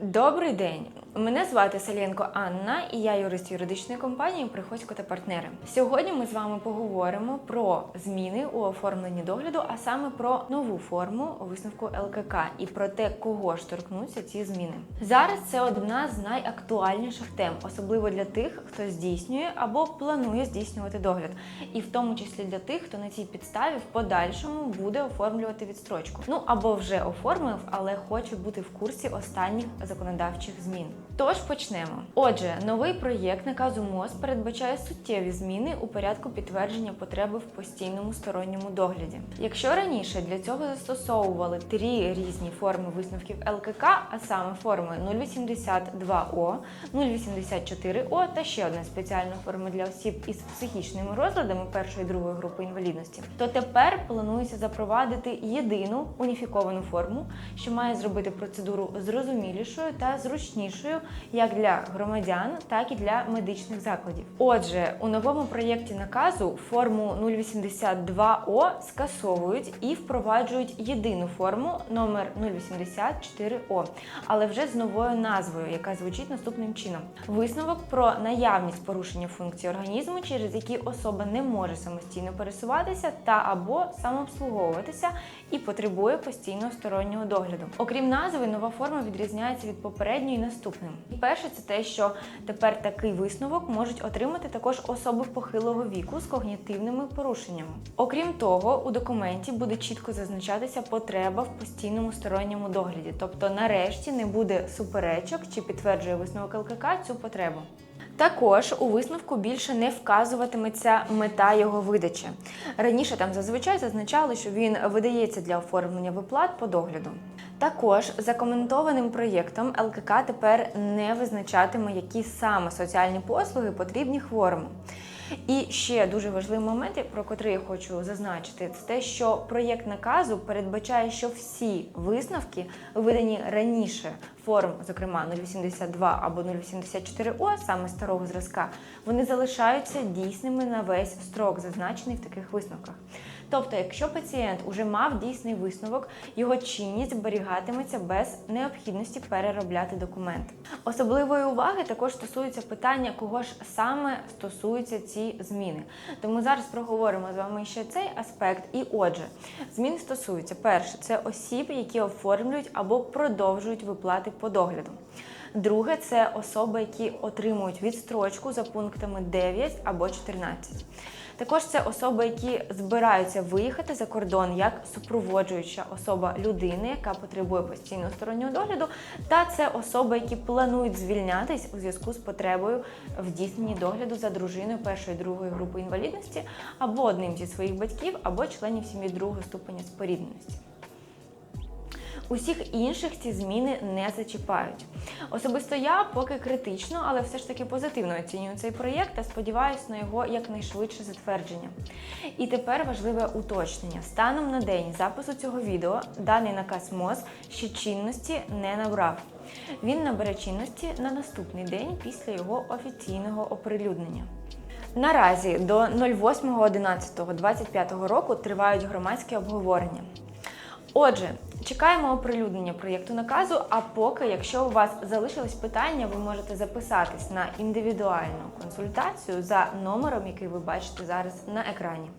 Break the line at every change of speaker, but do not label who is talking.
Добрий день! Мене звати Салєнко Анна, і я юрист юридичної компанії Приходько та партнери. Сьогодні ми з вами поговоримо про зміни у оформленні догляду, а саме про нову форму висновку ЛКК і про те, кого ж торкнуться ці зміни. Зараз це одна з найактуальніших тем, особливо для тих, хто здійснює або планує здійснювати догляд, і в тому числі для тих, хто на цій підставі в подальшому буде оформлювати відстрочку. Ну або вже оформив, але хоче бути в курсі останніх законодавчих змін. Тож почнемо. Отже, новий проєкт наказу МОЗ передбачає суттєві зміни у порядку підтвердження потреби в постійному сторонньому догляді. Якщо раніше для цього застосовували три різні форми висновків ЛКК, а саме форми 082О, 084О та ще одна спеціальна форма для осіб із психічними розладами першої і другої групи інвалідності, то тепер планується запровадити єдину уніфіковану форму, що має зробити процедуру зрозумілішою та зручнішою як для громадян, так і для медичних закладів. Отже, у новому проєкті наказу форму 082О скасовують і впроваджують єдину форму номер 084О, але вже з новою назвою, яка звучить наступним чином: висновок про наявність порушення функцій організму, через які особа не може самостійно пересуватися та або самообслуговуватися і потребує постійного стороннього догляду. Окрім назви, нова форма відрізняється від попередньої наступним. Перше, це те, що тепер такий висновок можуть отримати також особи похилого віку з когнітивними порушеннями. Окрім того, у документі буде чітко зазначатися потреба в постійному сторонньому догляді, тобто нарешті не буде суперечок чи підтверджує висновок ЛКК цю потребу. Також у висновку більше не вказуватиметься мета його видачі. Раніше там зазвичай зазначали, що він видається для оформлення виплат по догляду. Також за коментованим проєктом ЛКК тепер не визначатиме, які саме соціальні послуги потрібні хворому. І ще дуже важливий момент, про котрий я хочу зазначити, це те, що проєкт наказу передбачає, що всі висновки, видані раніше форм, зокрема 082 або 084О, саме старого зразка, вони залишаються дійсними на весь строк, зазначений в таких висновках. Тобто, якщо пацієнт уже мав дійсний висновок, його чинність зберігатиметься без необхідності переробляти документ. Особливої уваги також стосується питання, кого ж саме стосуються ці зміни. Тому зараз проговоримо з вами ще цей аспект. І отже, зміни стосуються перше, це осіб, які оформлюють або продовжують виплати по догляду. Друге це особи, які отримують відстрочку за пунктами 9 або 14. Також це особи, які збираються виїхати за кордон як супроводжуюча особа людини, яка потребує постійного стороннього догляду, та це особи, які планують звільнятись у зв'язку з потребою в здійсненні догляду за дружиною першої другої групи інвалідності або одним зі своїх батьків, або членів сім'ї другого ступеня спорідненості. Усіх інших ці зміни не зачіпають. Особисто я поки критично, але все ж таки позитивно оцінюю цей проєкт та сподіваюся на його якнайшвидше затвердження. І тепер важливе уточнення: станом на день запису цього відео даний наказ МОЗ ще чинності не набрав. Він набере чинності на наступний день після його офіційного оприлюднення. Наразі до 08.11.25 року тривають громадські обговорення. Отже, чекаємо оприлюднення проєкту наказу. А поки, якщо у вас залишились питання, ви можете записатись на індивідуальну консультацію за номером, який ви бачите зараз на екрані.